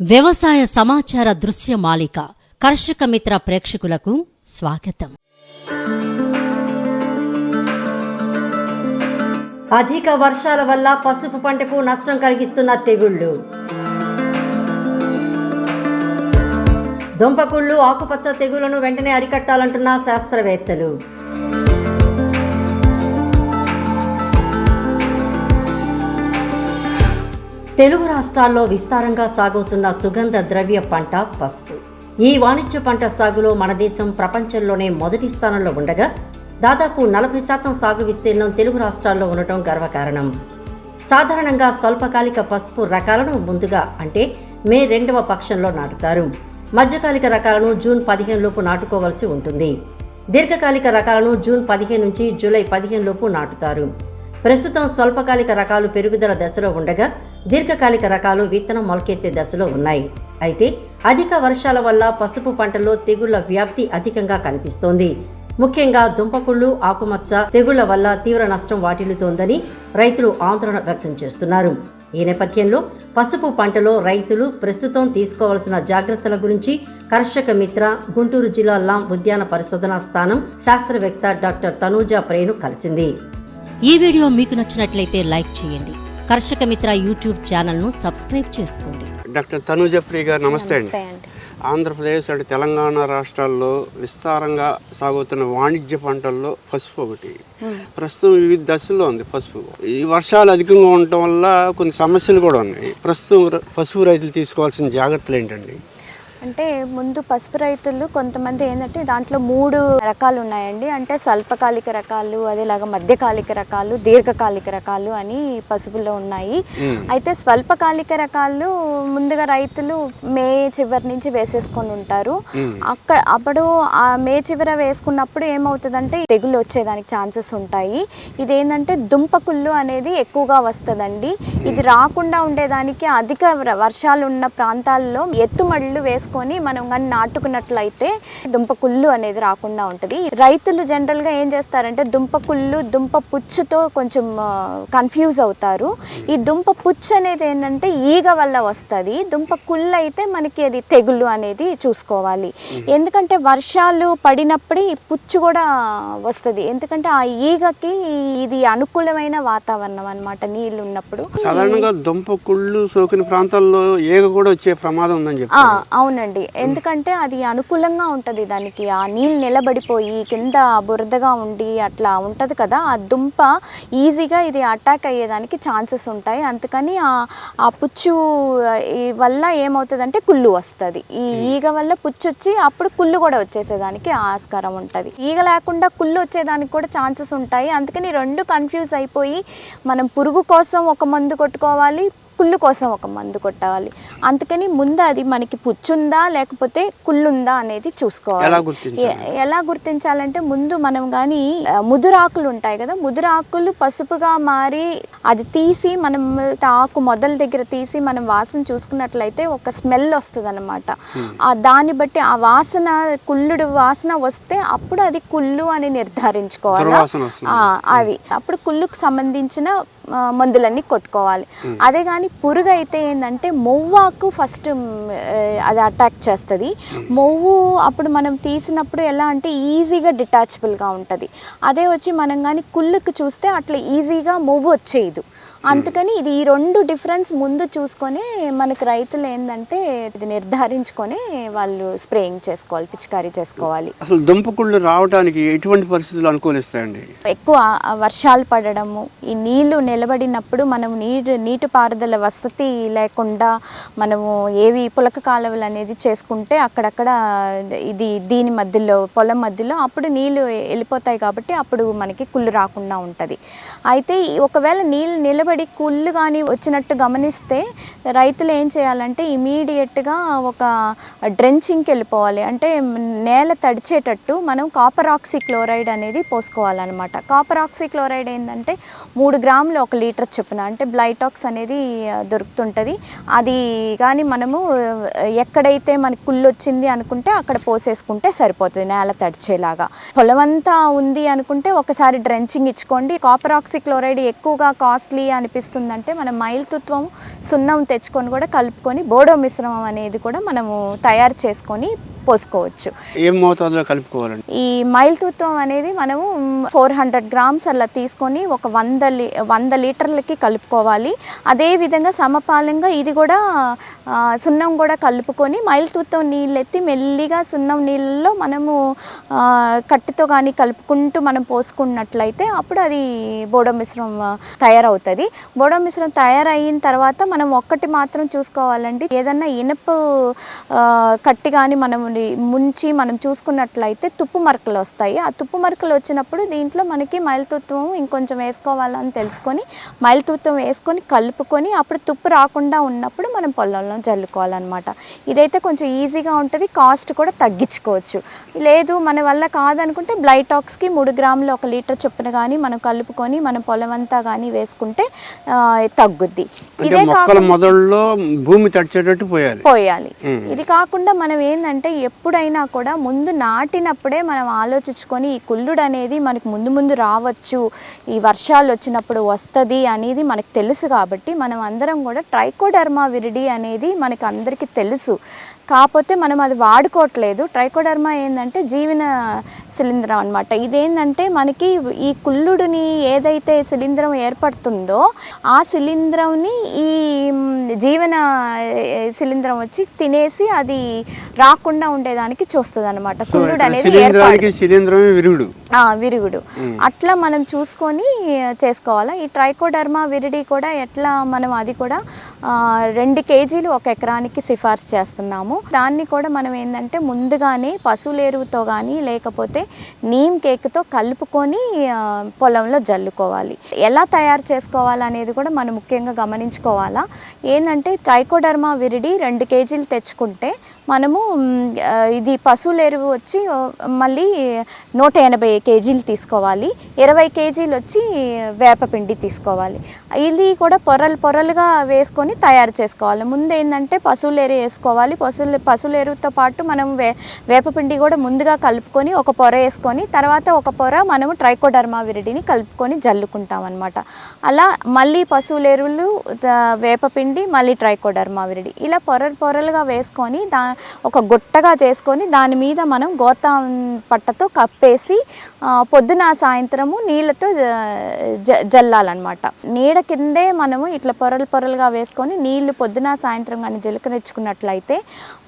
వ్యవసాయ సమాచార దృశ్య మాలిక కర్షక మిత్ర ప్రేక్షకులకు స్వాగతం. అధిక వర్షాల వల్ల పసుపు పంటకు నష్టం కలిగిస్తున్న తెగుళ్ళు దుంపకుళ్ళు ఆకుపచ్చ తెగులను వెంటనే అరికట్టాలంటున్న శాస్త్రవేత్తలు. తెలుగు రాష్ట్రాల్లో విస్తారంగా సాగుతున్న సుగంధ ద్రవ్య పంట పసుపు. ఈ వాణిజ్య పంట సాగులో మన దేశం ప్రపంచంలోనే మొదటి స్థానంలో ఉండగా దాదాపు నలభై శాతం సాగు విస్తీర్ణం తెలుగు రాష్ట్రాల్లో ఉండటం గర్వకారణం. సాధారణంగా స్వల్పకాలిక పసుపు రకాలను ముందుగా అంటే మే రెండవ పక్షంలో నాటుతారు. మధ్యకాలిక రకాలను జూన్ పదిహేను లోపు నాటుకోవాల్సి ఉంటుంది. దీర్ఘకాలిక రకాలను జూన్ పదిహేను నుంచి జూలై పదిహేను లోపు నాటుతారు. ప్రస్తుతం స్వల్పకాలిక రకాలు పెరుగుదల దశలో ఉండగా దీర్ఘకాలిక రకాలు విత్తనం మొలకెత్తే దశలో ఉన్నాయి. అయితే అధిక వర్షాల వల్ల పసుపు పంటలో తెగుళ్ళ వ్యాప్తి అధికంగా కనిపిస్తోంది. ముఖ్యంగా దుంపకుళ్ళు ఆకుమచ్చ తెగుళ్ళ వల్ల తీవ్ర నష్టం వాటిల్లుతోందని రైతులు ఆందోళన వ్యక్తం చేస్తున్నారు. ఈ నేపథ్యంలో పసుపు పంటలో రైతులు ప్రస్తుతం తీసుకోవాల్సిన జాగ్రత్తల గురించి కర్షక మిత్ర గుంటూరు జిల్లా లాం ఉద్యాన పరిశోధనా స్థానం శాస్త్రవేత్త డాక్టర్ తనూజా ప్రేను కలిసింది. ఈ వీడియో మీకు నచ్చినట్లయితే లైక్ చేయండి. కర్షక మిత్ర యూట్యూబ్ ఛానల్ను సబ్స్క్రైబ్ చేసుకోండి. డాక్టర్ తనూజ ప్రియ గారు నమస్తే అండి. ఆంధ్రప్రదేశ్ అంటే తెలంగాణ రాష్ట్రాల్లో విస్తారంగా సాగుతున్న వాణిజ్య పంటల్లో పసుపు ఒకటి. ప్రస్తుతం వివిధ దశల్లో ఉంది పసుపు. ఈ వర్షాలు అధికంగా ఉండటం వల్ల కొన్ని సమస్యలు కూడా ఉన్నాయి. ప్రస్తుతం పసుపు రైతులు తీసుకోవాల్సిన జాగ్రత్తలు ఏంటండి? అంటే ముందు పసుపు రైతులు కొంతమంది ఏంటంటే దాంట్లో మూడు రకాలు ఉన్నాయండి. అంటే స్వల్పకాలిక రకాలు అదేలాగా మధ్యకాలిక రకాలు దీర్ఘకాలిక రకాలు అని పసుపులో ఉన్నాయి. అయితే స్వల్పకాలిక రకాలు ముందుగా రైతులు మే చివరి నుంచి వేసేసుకొని ఉంటారు. అక్కడ అప్పుడు ఆ మే చివర వేసుకున్నప్పుడు ఏమవుతుందంటే తెగులు వచ్చేదానికి ఛాన్సెస్ ఉంటాయి. ఇది ఏంటంటే దుంపకుళ్ళు అనేది ఎక్కువగా వస్తుందండి. ఇది రాకుండా ఉండేదానికి అధిక వర్షాలు ఉన్న ప్రాంతాల్లో ఎత్తుమడులు వేసుకొని మనం కానీ నాటుకున్నట్లయితే దుంపకుళ్ళు అనేది రాకుండా ఉంటుంది. రైతులు జనరల్గా ఏం చేస్తారంటే దుంపకుళ్ళు దుంప పుచ్చుతో కొంచెం కన్ఫ్యూజ్ అవుతారు. ఈ దుంప పుచ్చు అనేది ఏంటంటే ఈగ వల్ల వస్తుంది. దుంప కుళ్ళు అయితే మనకి అది తెగులు అనేది చూసుకోవాలి. ఎందుకంటే వర్షాలు పడినప్పుడు ఈ పుచ్చు కూడా వస్తుంది. ఎందుకంటే ఆ ఈగకి ఇది అనుకూలమైన వాతావరణం అన్నమాట నీళ్ళు ఉన్నప్పుడు. సాధారణంగా దుంప కుళ్ళు సోకిన ప్రాంతాల్లో ఏగ కూడా వచ్చే ప్రమాదం ఉందని ఆ, చెప్పారు అవునండి. ఎందుకంటే అది అనుకూలంగా ఉంటుంది దానికి. ఆ నీళ్ళు నిలబడిపోయి కింద బురదగా ఉండి అట్లా ఉంటుంది కదా ఆ దుంప ఈజీగా ఇది అటాక్ అయ్యేదానికి ఛాన్సెస్ ఉంటాయి. అందుకని ఆ ఆ పుచ్చు వల్ల ఏమవుతుందంటే కుళ్ళు వస్తుంది. ఈ ఈగ వల్ల పుచ్చు వచ్చి అప్పుడు కుళ్ళు కూడా వచ్చేసేదానికి ఆస్కారం ఉంటుంది. ఈగ లేకుండా కుళ్ళు వచ్చేదానికి కూడా ఛాన్సెస్ ఉంటాయి. అందుకని రెండు కన్ఫ్యూజ్ అయిపోయి మనం పురుగు కోసం ఒక మందు కొట్టుకోవాలి కుళ్ళు కోసం ఒక మందు కొట్టాలి. అందుకని ముందు అది మనకి పుచ్చుందా లేకపోతే కుళ్ళుందా అనేది చూసుకోవాలి. ఎలా గుర్తించాలంటే ముందు మనం కానీ ముదురాకులు ఉంటాయి కదా ముదురాకులు పసుపుగా మారి అది తీసి మనం ఆకు మొదల దగ్గర తీసి మనం వాసన చూసుకున్నట్లయితే ఒక స్మెల్ వస్తుంది అనమాట దాన్ని బట్టి ఆ వాసన కుళ్ళుడు వాసన వస్తే అప్పుడు అది కుళ్ళు అని నిర్ధారించుకోవాలి? అది. అప్పుడు కుళ్ళుకు సంబంధించిన మందులన్నీ కొట్టుకోవాలి. అదే కానీ పురుగు అయితే ఏంటంటే మొవ్వాకు ఫస్ట్ అది అటాక్ చేస్తుంది. మొవ్వు అప్పుడు మనం తీసినప్పుడు ఎలా అంటే ఈజీగా డిటాచబుల్గా ఉంటుంది. అదే వచ్చి మనం కానీ కుళ్ళుకు చూస్తే అట్లా ఈజీగా మొవ్వు వచ్చేయదు. అందుకని ఇది ఈ రెండు డిఫరెన్స్ ముందు చూసుకొని మనకు రైతులు ఏంటంటే ఇది నిర్ధారించుకొని వాళ్ళు స్ప్రేయింగ్ చేసుకోవాలి పిచికారీ చేసుకోవాలి. అసలు దుంప కుళ్ళు రావడానికి ఎటువంటి పరిస్థితులు అనుకూలిస్తాయండి? ఎక్కువ వర్షాలు పడడము ఈ నీళ్ళు నిలబడినప్పుడు మనం నీరు నీటిపారుదల వసతి లేకుండా మనము ఏవి పులక కాలువలు అనేది చేసుకుంటే అక్కడక్కడ ఇది దీని మధ్యలో పొలం మధ్యలో అప్పుడు నీళ్ళు వెళ్ళిపోతాయి కాబట్టి అప్పుడు మనకి కుళ్ళు రాకుండా ఉంటుంది. అయితే ఒకవేళ నీళ్ళు నిలబడి కుళ్ళు కానీ వచ్చినట్టు గమనిస్తే రైతులు ఏం చేయాలంటే ఇమీడియట్గా ఒక డ్రెంచింగ్కి వెళ్ళిపోవాలి. అంటే నేల తడిచేటట్టు మనం కాపర్ ఆక్సీ క్లోరైడ్ అనేది పోసుకోవాలన్నమాట. కాపర్ ఆక్సీ క్లోరైడ్ ఏంటంటే మూడు గ్రాములు ఒక లీటర్ చొప్పున అంటే బ్లైటాక్స్ అనేది దొరుకుతుంటుంది. అది కానీ మనము ఎక్కడైతే మన కుళ్ళు వచ్చింది అనుకుంటే అక్కడ పోసేసుకుంటే సరిపోతుంది నేల తడిచేలాగా. పొలమంతా ఉంది అనుకుంటే ఒకసారి డ్రెంచింగ్ ఇచ్చుకోండి. కాపర్ ఆక్సీ క్లోరైడ్ ఎక్కువగా కాస్ట్లీ అనిపిస్తుందంటే మనం మైలుతుత్వం సున్నం తెచ్చుకొని కూడా కలుపుకొని బోడో మిశ్రమం అనేది కూడా మనము తయారు చేసుకొని పోసుకోవచ్చు. ఏం మోతాదులో కలుపుకోవాలండి? ఈ మైలుతుత్వం అనేది మనము ఫోర్ హండ్రెడ్ గ్రామ్స్ అలా తీసుకొని ఒక వంద లీ వంద లీటర్లకి కలుపుకోవాలి. అదేవిధంగా సమపాలంగా ఇది కూడా ఆ, సున్నం కూడా కలుపుకొని మైలుతుత్వం నీళ్ళు ఎత్తి మెల్లిగా సున్నం నీళ్ళలో మనము ఆ, కట్టెతో కానీ కలుపుకుంటూ మనం పోసుకున్నట్లయితే అప్పుడు అది బోడో మిశ్రమం తయారవుతుంది. బోడో మిశ్రమం తయారైన తర్వాత మనం ఒక్కటి మాత్రం చూసుకోవాలండి. ఏదన్నా ఇనుపు ఆ, కట్టి కానీ మనం ముంచి మనం చూసుకున్నట్లయితే తుప్పు మరకలు వస్తాయి. ఆ తుప్పు మరకలు వచ్చినప్పుడు దీంట్లో మనకి మైలుతుత్వం ఇంకొంచెం వేసుకోవాలని తెలుసుకొని మైలుతుత్వం వేసుకొని కలుపుకొని అప్పుడు తుప్పు రాకుండా ఉన్నప్పుడు మనం పొలంలో జల్లుకోవాలన్నమాట. ఇదైతే కొంచెం ఈజీగా ఉంటుంది కాస్ట్ కూడా తగ్గించుకోవచ్చు. లేదు మన వల్ల కాదనుకుంటే బ్లైటాక్స్కి మూడు గ్రాములు ఒక లీటర్ చొప్పున కానీ మనం కలుపుకొని మన పొలం అంతా కానీ వేసుకుంటే తగ్గుద్ది. ఇదే కాకుండా మొదల్లో భూమి తడిచేటట్టు పోయాలి. పోయాలి. ఇది కాకుండా మనం ఏంటంటే ఎప్పుడైనా కూడా ముందు నాటినప్పుడే మనం ఆలోచించుకొని ఈ కుళ్ళుడు అనేది మనకు ముందు ముందు రావచ్చు ఈ వర్షాలు వచ్చినప్పుడు వస్తుంది అనేది మనకు తెలుసు కాబట్టి మనం అందరం కూడా ట్రైకోడర్మా విరిడి అనేది మనకు అందరికీ తెలుసు. కాకపోతే మనం అది వాడుకోవట్లేదు. ట్రైకోడర్మా ఏంటంటే జీవన శిలీంధ్రం అనమాట ఇదేంటంటే మనకి ఈ కుళ్ళుడిని ఏదైతే శిలీంధ్రం ఏర్పడుతుందో ఆ శిలీంధ్రంని ఈ జీవన శిలీంధ్రం వచ్చి తినేసి అది రాకుండా ఉండేదానికి చూస్తుంది అనమాట ఇక్కడ అనేది విరుగుడు. ఆ, విరుగుడు. అట్లా మనం చూసుకొని చేసుకోవాలా. ఈ ట్రైకోడర్మా విరిడి కూడా ఎట్లా మనం అది కూడా రెండు కేజీలు ఒక ఎకరానికి సిఫార్సు చేస్తున్నాము. దాన్ని కూడా మనం ఏంటంటే ముందుగానే పశువుల ఎరువుతో కానీ లేకపోతే నీమ్ కేక్తో కలుపుకొని పొలంలో జల్లుకోవాలి. ఎలా తయారు చేసుకోవాలి అనేది కూడా మనం ముఖ్యంగా గమనించుకోవాలా. ఏంటంటే ట్రైకోడర్మా విరిడి రెండు కేజీలు తెచ్చుకుంటే మనము ఇది పశువుల ఎరువు వచ్చి మళ్ళీ నూట ఎనభై కేజీలు తీసుకోవాలి. ఇరవై కేజీలు వచ్చి వేపపిండి తీసుకోవాలి. ఇది కూడా పొరలు పొరలుగా వేసుకొని తయారు చేసుకోవాలి. ముందు ఏంటంటే పశువుల ఎరువు వేసుకోవాలి. పశువుల పశువుల ఎరువుతో పాటు మనం వే వేపపిండి కూడా ముందుగా కలుపుకొని ఒక పొర వేసుకొని తర్వాత ఒక పొర మనము ట్రైకోడర్మా విరిడిని కలుపుకొని జల్లుకుంటాం అనమాట అలా మళ్ళీ పశువుల ఎరువులు వేపపిండి మళ్ళీ ట్రైకోడర్మా విరిడి ఇలా పొరలు పొరలుగా వేసుకొని దా ఒక గుట్టగా చేసుకొని దాని మీద మనం గోతాం పట్టతో కప్పేసి పొద్దున సాయంత్రము నీళ్ళతో జ- జ- జల్లాలన్నమాట. నీడ కిందే మనము ఇట్లా పొరలు పొరలుగా వేసుకొని నీళ్ళు పొద్దున సాయంత్రం కానీ జలకరించుకున్నట్లయితే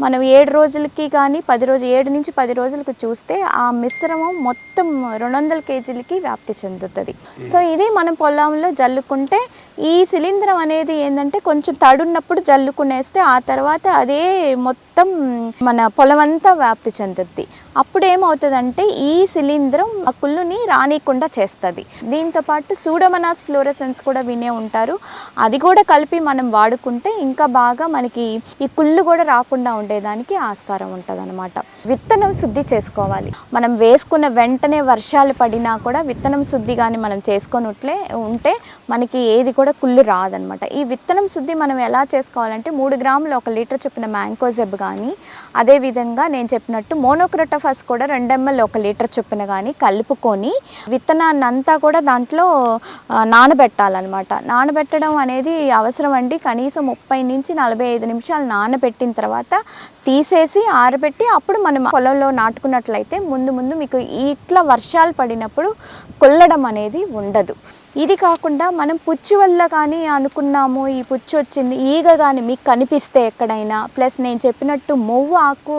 మనం ఏడు రోజులకి కానీ పది రోజు ఏడు నుంచి పది రోజులకు చూస్తే ఆ మిశ్రమం మొత్తం రెండు వందల కేజీలకి వ్యాప్తి చెందుతుంది. సో ఇది మనం పొలంలో జల్లుకుంటే ఈ శిలీంధ్రం అనేది ఏంటంటే కొంచెం తడున్నప్పుడు జల్లుకునేస్తే ఆ తర్వాత అదే మొత్తం మొత్తం మన పొలం అంతా వ్యాప్తి చెందుద్ది. అప్పుడు ఏమవుతుందంటే ఈ శిలీంధ్రం ఆ కుళ్ళుని రానియకుండా చేస్తుంది. దీంతో పాటు ఫ్లోరసెన్స్ కూడా వినే ఉంటారు. అది కూడా కలిపి మనం వాడుకుంటే ఇంకా బాగా మనకి ఈ కుళ్ళు కూడా రాకుండా ఉండేదానికి ఆస్కారం ఉంటుంది అనమాట విత్తనం శుద్ధి చేసుకోవాలి. మనం వేసుకున్న వెంటనే వర్షాలు పడినా కూడా విత్తనం శుద్ధి కానీ మనం చేసుకొనుట్లే ఉంటే మనకి ఏది కూడా కుళ్ళు రాదనమాట ఈ విత్తనం శుద్ధి మనం ఎలా చేసుకోవాలంటే మూడు గ్రాములు ఒక లీటర్ చొప్పున మ్యాంకోజెబ్ కానీ అదేవిధంగా నేను చెప్పినట్టు మోనోక్రోటోఫస్ కూడా రెండెంఎల్ ఒక లీటర్ చొప్పున కానీ కలుపుకొని విత్తనాన్ని అంతా కూడా దాంట్లో నానబెట్టాలన్నమాట. నానబెట్టడం అనేది అవసరం అండి. కనీసం ముప్పై నుంచి నలభై ఐదు నిమిషాలు నానబెట్టిన తర్వాత తీసేసి ఆరబెట్టి అప్పుడు మనం పొలంలో నాటుకున్నట్లయితే ముందు ముందు మీకు ఇట్లా వర్షాలు పడినప్పుడు కొల్లడం అనేది ఉండదు. ఇది కాకుండా మనం పుచ్చు వల్ల కానీ అనుకున్నాము ఈ పుచ్చు వచ్చింది ఈగ కానీ మీకు కనిపిస్తే ఎక్కడైనా. ప్లస్ నేను చెప్పినట్టు మొవ్వు ఆకు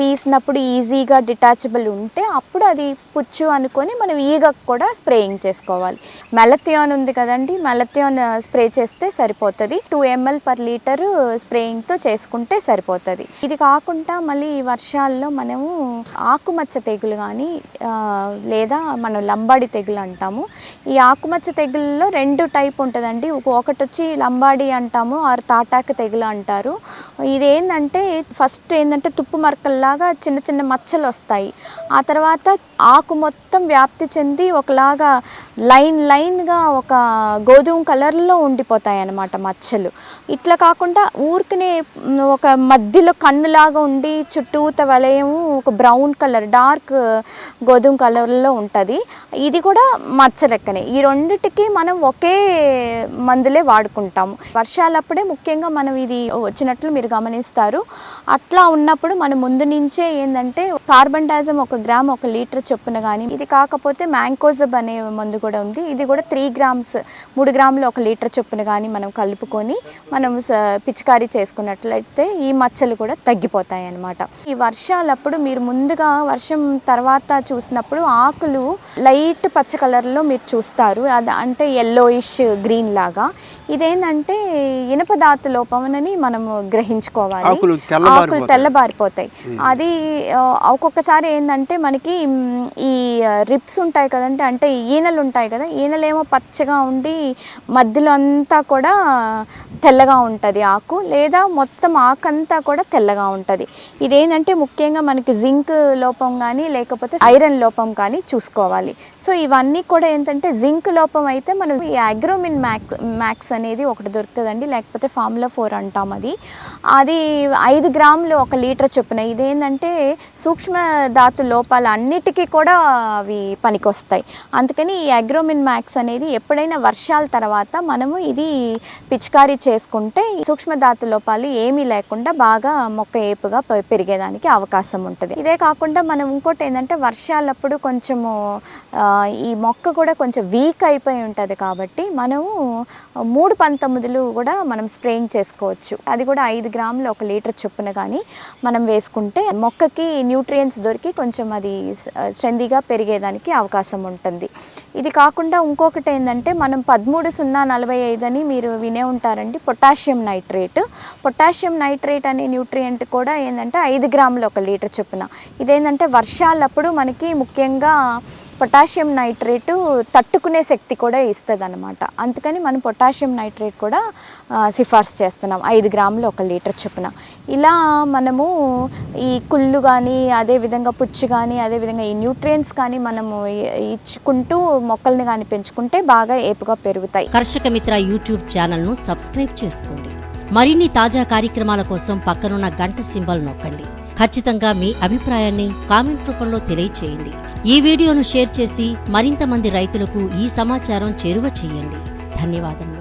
తీసినప్పుడు ఈజీగా డిటాచబుల్ ఉంటే అప్పుడు అది పుచ్చు అనుకొని మనం ఈగకు కూడా స్ప్రేయింగ్ చేసుకోవాలి. మెలథియాన్ ఉంది కదండి మెలథియాన్ స్ప్రే చేస్తే సరిపోతుంది. టూ ఎంఎల్ పర్ లీటర్ స్ప్రేయింగ్తో చేసుకుంటే సరిపోతుంది. ఇది కాకుండా మళ్ళీ ఈ వర్షాల్లో మనము ఆకుమచ్చ తెగులు కానీ లేదా మనం లంబాడి తెగులు అంటాము. ఈ ఆకుమచ్చ తెగుల్లో రెండు టైప్ ఉంటుందండి. ఒకటి వచ్చి లంబాడి అంటాము ఆరు తాటాక తెగులు అంటారు. ఇది ఏంటంటే ఫస్ట్ ఏంటంటే తుప్పు మరకల్లాగా చిన్న చిన్న మచ్చలు వస్తాయి. ఆ తర్వాత ఆకు మొత్తం వ్యాప్తి చెంది ఒకలాగా లైన్ లైన్గా ఒక గోధుమ కలర్లో ఉండిపోతాయి అన్నమాట మచ్చలు. ఇట్లా కాకుండా ఊరికనే ఒక మధ్యలో కన్నులాగా ఉండి చుట్టూత వలయము ఒక బ్రౌన్ కలర్ డార్క్ గోధుమ కలర్లో ఉంటుంది. ఇది కూడా మచ్చ లెక్కనే. ఈ రెండిటికి మనం ఒకే మందులే వాడుకుంటాము. వర్షాలప్పుడే ముఖ్యంగా మనం ఇది వచ్చినట్లు మీరు గమనిస్తారు. అట్లా ఉన్నప్పుడు మనం ముందు నుంచే ఏంటంటే కార్బన్ డైజమ్ ఒక గ్రామ్ ఒక లీటర్ చొప్పున కానీ ఇది కాకపోతే మ్యాంకోజబ్ అనే మందు కూడా ఉంది. ఇది కూడా త్రీ గ్రామ్స్ మూడు గ్రాములు ఒక లీటర్ చొప్పున కానీ మనం కలుపుకొని మనం పిచికారీ చేసుకున్నట్లయితే ఈ మచ్చలు కూడా తగ్గిపోతాయి అన్నమాట ఈ వర్షాలప్పుడు మీరు ముందుగా వర్షం తర్వాత చూసినప్పుడు ఆకులు లైట్ పచ్చ కలర్లో మీరు చూస్తారు. అంటే ఎల్లోయిష్ గ్రీన్ లాగా. ఇదేంటంటే ఇనప ధాతు లోపమని మనం గ్రహించుకోవాలి. ఆకులు తెల్లబారిపోతాయి. అది ఒక్కొక్కసారి ఏంటంటే మనకి ఈ రిప్స్ ఉంటాయి కదంటే అంటే ఈనెలు ఉంటాయి కదా ఈనెలేమో పచ్చగా ఉండి మధ్యలో అంతా కూడా తెల్లగా ఉంటుంది ఆకు లేదా మొత్తం ఆకంతా కూడా తెల్లగా ఉంటుంది. ఇదేంటంటే ముఖ్యంగా మనకి జింక్ లోపం కానీ లేకపోతే ఐరన్ లోపం కానీ చూసుకోవాలి. సో ఇవన్నీ కూడా ఏంటంటే జింక్ లోపం అయితే మనం ఈ అగ్రోమిన్ మ్యాక్స్ మ్యాక్స్ అనేది ఒకటి దొరుకుతుందండి. లేకపోతే ఫార్ములా ఫోర్ అంటాం అది. అది ఐదు గ్రాములు ఒక లీటర్ చొప్పున. ఇదేంటంటే సూక్ష్మ ధాతు లోపాలు అన్నిటికీ కూడా అవి పనికొస్తాయి. అందుకని ఈ అగ్రోమిన్ మ్యాక్స్ అనేది ఎప్పుడైనా వర్షాల తర్వాత మనము ఇది పిచికారీ చేసుకుంటే ఈ సూక్ష్మ ధాతు లోపాలు ఏమీ లేకుండా బాగా మొక్క ఏపుగా పె- పెరిగేదానికి అవకాశం ఉంటుంది. ఇదే కాకుండా మనం ఇంకోటి ఏంటంటే వర్షాలప్పుడు కొంచెము ఈ మొక్క కూడా కొంచెం వీక్ అయిపోయి ఉంటుంది కాబట్టి మనము మూడు పంతొమ్మిదిలు కూడా మనం స్ప్రేయింగ్ చేసుకోవచ్చు. అది కూడా ఐదు గ్రాములు ఒక లీటర్ చొప్పున కానీ మనం వేసుకుంటే మొక్కకి న్యూట్రియంట్స్ దొరికి కొంచెం అది స్ట్రెందీగా పెరిగేదానికి అవకాశం ఉంటుంది. ఇది కాకుండా ఇంకొకటి ఏంటంటే మనం పదమూడు సున్నా నలభై ఐదు అని మీరు వినే ఉంటారండి పొటాషియం నైట్రేట్. పొటాషియం నైట్రేట్ అనే న్యూట్రియంట్ కూడా ఏంటంటే ఐదు గ్రాములు ఒక లీటర్ చొప్పున. ఇదేంటంటే వర్షాలప్పుడు మనకి ముఖ్యంగా పొటాషియం నైట్రేటు తట్టుకునే శక్తి కూడా ఇస్తుంది అనమాట అందుకని మనం పొటాషియం నైట్రేట్ కూడా సిఫార్సు చేస్తున్నాం. ఐదు గ్రాములు ఒక లీటర్ చొప్పున. ఇలా మనము ఈ కుళ్ళు కానీ అదేవిధంగా పుచ్చు కానీ అదేవిధంగా ఈ న్యూట్రియంట్స్ కానీ మనము ఇచ్చుకుంటూ మొక్కల్ని కానీ పెంచుకుంటే బాగా ఏపుగా పెరుగుతాయి. కర్షక మిత్ర యూట్యూబ్ ఛానల్ను సబ్స్క్రైబ్ చేసుకోండి. మరిన్ని తాజా కార్యక్రమాల కోసం పక్కనున్న గంట సింబల్ నొక్కండి. ఖచ్చితంగా మీ అభిప్రాయాన్ని కామెంట్ రూపంలో తెలియచేయండి. ఈ వీడియోను షేర్ చేసి మరింత మంది రైతులకు ఈ సమాచారం చేరువ చేయండి. ధన్యవాదములు.